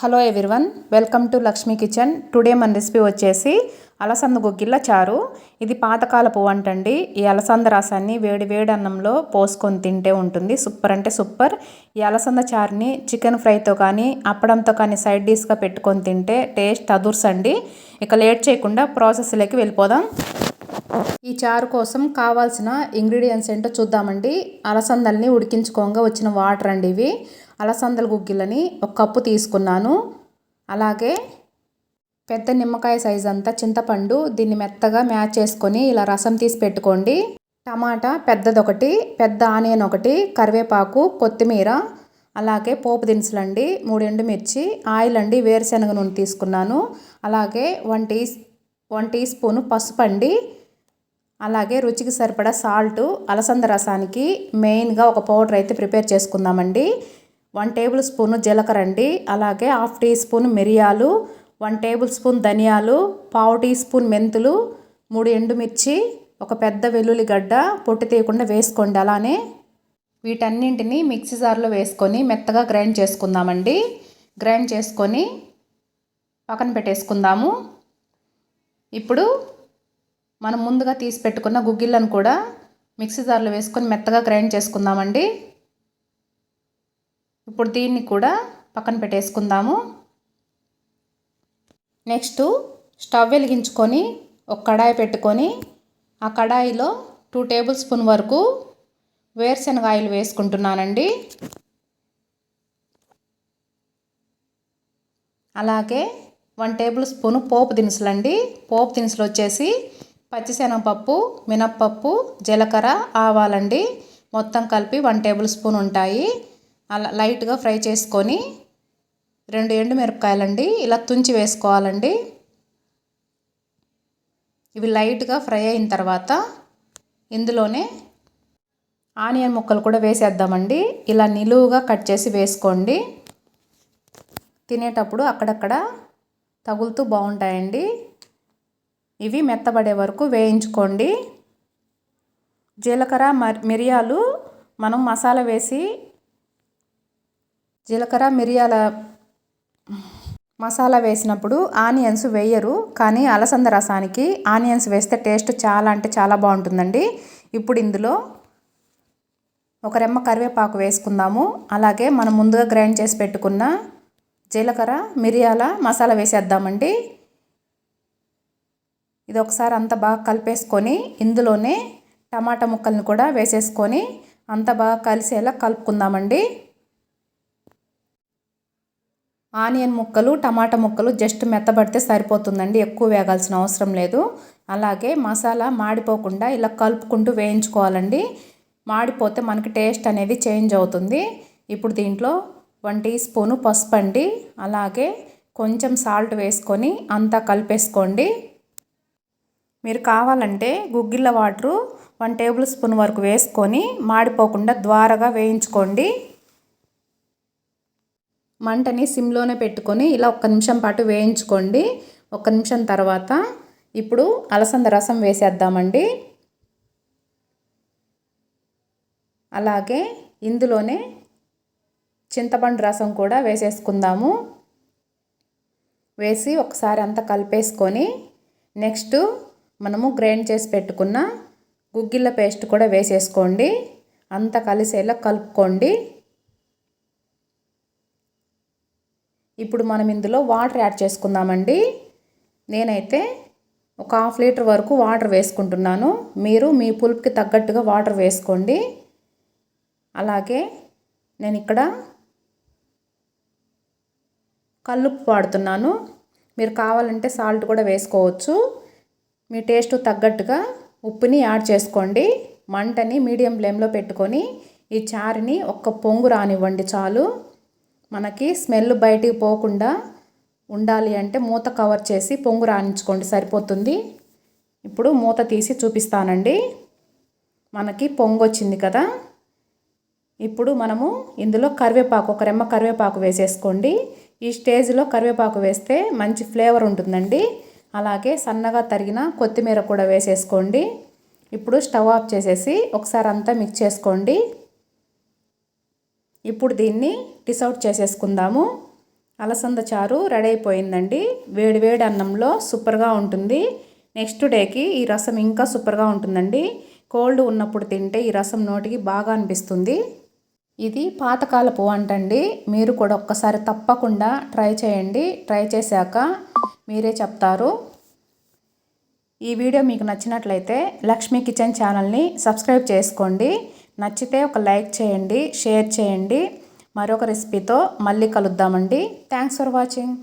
Hello everyone welcome to Lakshmi kitchen today మన recipe వచ్చేసి అలసంద గుగ్గిళ్ళ చారు. ఇది పాతకాలపు వంట అండి. ఈ అలసంద రసాన్ని వేడి వేడి అన్నంలో పోసుకొని తింటే ఉంటుంది. సూపర్ అంటే సూపర్ ఈ అలసంద చారుని చికెన్ ఫ్రైతో కానీ అప్పడంతో కానీ సైడ్ డిష్గా పెట్టుకొని తింటే టేస్ట్ అదుర్సండి. ఇక లేట్ చేయకుండా ప్రాసెస్లోకి వెళ్ళిపోదాం. ఈ చారు కోసం కావాల్సిన ఇంగ్రీడియంట్స్ ఏంటో చూద్దామండి. అలసందల్ని ఉడికించుకోగా వచ్చిన వాటర్ అండి ఇవి. అలసందల గుగ్గిలని ఒక కప్పు తీసుకున్నాను. అలాగే పెద్ద నిమ్మకాయ సైజ్ అంతా చింతపండు దీన్ని మెత్తగా మ్యాచ్ చేసుకొని ఇలా రసం తీసి పెట్టుకోండి. టమాటా పెద్దదొకటి పెద్ద ఆనియన్ ఒకటి కరివేపాకు కొత్తిమీర అలాగే పోపు దినుసులు అండి మూడు ఎండుమిర్చి ఆయిల్ అండి వేరుశనగ నూనె తీసుకున్నాను. అలాగే one tea one teaspoon పసుపు అండి. అలాగే రుచికి సరిపడా సాల్ట్ అలసంద రసానికి మెయిన్గా ఒక పౌడర్ అయితే ప్రిపేర్ చేసుకుందామండి. వన్ టేబుల్ స్పూన్ జీలకర్ర అండి. అలాగే హాఫ్ టీ స్పూన్ మిరియాలు వన్ టేబుల్ స్పూన్ ధనియాలు పావు టీ స్పూన్ మెంతులు మూడు ఎండుమిర్చి ఒక పెద్ద వెల్లుల్లి గడ్డ పొట్టు తీయకుండా వేసుకోండి. అలానే వీటన్నింటినీ మిక్సీ జార్లో వేసుకొని మెత్తగా గ్రైండ్ చేసుకుందామండి. గ్రైండ్ చేసుకొని పక్కన పెట్టేసుకుందాము. ఇప్పుడు మనం ముందుగా తీసి పెట్టుకున్న గుగ్గిళ్ళను కూడా మిక్సీ జార్లో వేసుకొని మెత్తగా గ్రైండ్ చేసుకుందామండి. ఇప్పుడు దీన్ని కూడా పక్కన పెట్టేసుకుందాము. నెక్స్ట్ స్టవ్ వెలిగించుకొని ఒక కడాయి పెట్టుకొని ఆ కడాయిలో టూ టేబుల్ స్పూన్ వరకు వేరుశనగ ఆయిల్ వేసుకుంటున్నానండి. అలాగే వన్ టేబుల్ స్పూన్ పోపు దినుసులు అండి పోపు దినుసులు వచ్చేసి పచ్చిశనగపప్పు మినప్పప్పు జీలకర్ర ఆవాలండి. మొత్తం కలిపి వన్ టేబుల్ స్పూన్ ఉంటాయి. అలా లైట్గా ఫ్రై చేసుకొని రెండు ఎండుమిరపకాయలండి. ఇలా తుంచి వేసుకోవాలండి. ఇవి లైట్గా ఫ్రై అయిన తర్వాత ఇందులోనే ఆనియన్ ముక్కలు కూడా వేసేద్దామండి. ఇలా నిలువుగా కట్ చేసి వేసుకోండి. తినేటప్పుడు అక్కడక్కడ తగులుతూ బాగుంటాయండి. ఇవి మెత్తబడే వరకు వేయించుకోండి. జీలకర్ర మిరియాలు మనం మసాలా వేసి జీలకర్ర మిరియాల మసాలా వేసినప్పుడు ఆనియన్స్ వేయరు కానీ అలసంద రసానికి ఆనియన్స్ వేస్తే టేస్ట్ చాలా అంటే చాలా బాగుంటుందండి. ఇప్పుడు ఇందులో ఒక రెమ్మ కరివేపాకు వేసుకుందాము. అలాగే మనం ముందుగా గ్రైండ్ చేసి పెట్టుకున్న జీలకర్ర మిరియాల మసాలా వేసేద్దామండి. ఇది ఒకసారి అంత బాగా కలిపేసుకొని ఇందులోనే టమాటా ముక్కల్ని కూడా వేసేసుకొని అంత బాగా కలిసేలా కలుపుకుందామండి. ఆనియన్ ముక్కలు టమాటా ముక్కలు జస్ట్ మెత్తబడితే సరిపోతుందండి. ఎక్కువ వేగాల్సిన అవసరం లేదు. అలాగే మసాలా మాడిపోకుండా ఇలా కలుపుకుంటూ వేయించుకోవాలండి. మాడిపోతే మనకి టేస్ట్ అనేది చేంజ్ అవుతుంది. ఇప్పుడు దీంట్లో వన్ టీ స్పూను పసుపు అండి అలాగే కొంచెం సాల్ట్ వేసుకొని అంతా కలిపేసుకోండి. మీరు కావాలంటే గుగ్గిళ్ళ వాటరు వన్ టేబుల్ స్పూన్ వరకు వేసుకొని మాడిపోకుండా ద్వారగా వేయించుకోండి. మంటని సిమ్లోనే పెట్టుకొని ఇలా ఒక్క నిమిషం పాటు వేయించుకోండి. ఒక్క నిమిషం తర్వాత ఇప్పుడు అలసంద రసం వేసేద్దామండి. అలాగే ఇందులోనే చింతపండు రసం కూడా వేసేసుకుందాము. వేసి ఒకసారి అంతా కలిపేసుకొని నెక్స్ట్ మనము గ్రైండ్ చేసి పెట్టుకున్న గుగ్గిళ్ళ పేస్ట్ కూడా వేసేసుకోండి. అంతా కలిసేలా కలుపుకోండి. ఇప్పుడు మనం ఇందులో వాటర్ యాడ్ చేసుకుందామండి. నేనైతే ఒక హాఫ్ లీటర్ వరకు వాటర్ వేసుకుంటున్నాను. మీరు మీ పులుపుకి తగ్గట్టుగా వాటర్ వేసుకోండి. అలాగే నేను ఇక్కడ కల్లుప్పు వాడుతున్నాను. మీరు కావాలంటే సాల్ట్ కూడా వేసుకోవచ్చు. మీ టేస్ట్ తగ్గట్టుగా ఉప్పుని యాడ్ చేసుకోండి. మంటని మీడియం ఫ్లేమ్లో పెట్టుకొని ఈ చారుని ఒక్క పొంగు రానివ్వండి చాలు. మనకి స్మెల్ బయటికి పోకుండా ఉండాలి అంటే మూత కవర్ చేసి పొంగు రాణించుకోండి సరిపోతుంది. ఇప్పుడు మూత తీసి చూపిస్తానండి. మనకి పొంగు వచ్చింది కదా. ఇప్పుడు మనము ఇందులో కరివేపాకు ఒక రెమ్మ కరివేపాకు వేసేసుకోండి. ఈ స్టేజ్లో కరివేపాకు వేస్తే మంచి ఫ్లేవర్ ఉంటుందండి. అలాగే సన్నగా తరిగిన కొత్తిమీర కూడా వేసేసుకోండి. ఇప్పుడు స్టవ్ ఆఫ్ చేసేసి ఒకసారి అంతా మిక్స్ చేసుకోండి. ఇప్పుడు దీన్ని డిసౌట్ చేసేసుకుందాము. అలసంద చారు రెడీ అయిపోయిందండి. వేడి వేడి అన్నంలో సూపర్గా ఉంటుంది. నెక్స్ట్ డేకి ఈ రసం ఇంకా సూపర్గా ఉంటుందండి. కోల్డ్ ఉన్నప్పుడు తింటే ఈ రసం నోటికి బాగా అనిపిస్తుంది. ఇది పాతకాలపు వంట అండి. మీరు కూడా ఒక్కసారి తప్పకుండా ట్రై చేయండి. ట్రై చేశాక మీరే చెప్తారు. ఈ వీడియో మీకు నచ్చినట్లయితే లక్ష్మీ కిచెన్ ఛానల్ని సబ్స్క్రైబ్ చేసుకోండి. నచ్చితే ఒక లైక్ చేయండి షేర్ చేయండి. మరొక రెసిపీతో మళ్ళీ కలుద్దామండి. Thanks for watching.